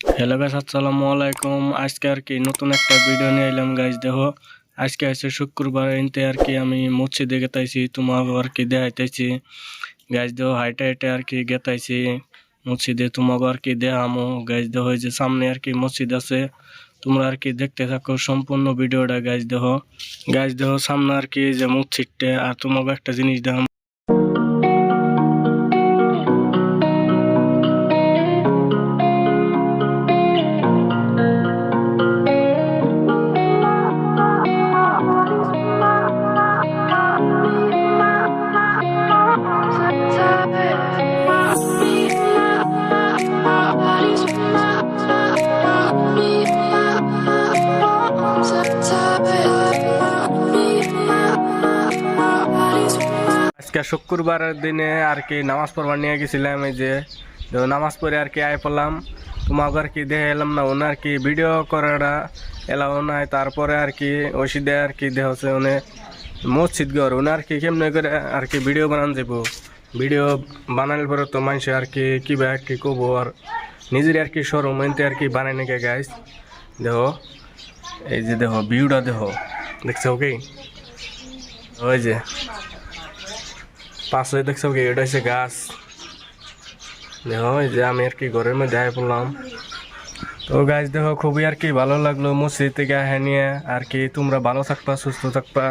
Hello guys আসসালামু আলাইকুম। আজকে আর কি নতুন একটা ভিডিও নিয়ে এলাম গাইস দেখো। আজকে আছে শুক্রবার, এনতে আর কি আমি মসজিদে গেতাইছি, তোমাকে আর কি দেখাইতেছি। গাইস দেখো, হাইটে হাইটে আর কি গেতাইছি। মসজিদে তোমাকে আর কি গাইস দেখো, এই যে সামনে আর কি মসজিদ আছে। তোমরা আর কি দেখতে থাকো সম্পূর্ণ ভিডিওটা গাইস দেখো। গাইস দেখো, সামনে আর কি যে মসজিদটা, আর তোমাকে একটা জিনিস দেখাম আজকে শুক্রবারের দিনে আর কি নামাজ পড়বার নিয়ে গেছিলাম এই যে নামাজ পড়ে আর কি আয় পড়লাম তোমাকে আর কি দেখে এলাম না ওনার কি ভিডিও করাটা এলাও নাই তারপরে আর কি ওষুধে আর কি দেহ হচ্ছে উনি মসজিদ ঘর ওনার কি কেমনে করে আর কি ভিডিও বানান যাব ভিডিও বানাইলে পরে তো মানুষ আর কি কিবা আর কি কব আর নিজের আর কি সরম এনতে আর কি বানাই নাকি গাইস দেখো এই যে দেখো ভিউটা দেখো দেখছ কি ওই যে পাশে দেখছ কি, এটা হচ্ছে গাছ। দেখো যে আমি আর কি ঘরের মধ্যে আয় পড়লাম। তো গাছ দেখো, খুবই আর কি ভালো লাগল মসজিদ থেকে হ্যাঁ আর কি, তোমরা ভালো থাকবা, সুস্থ থাকবা।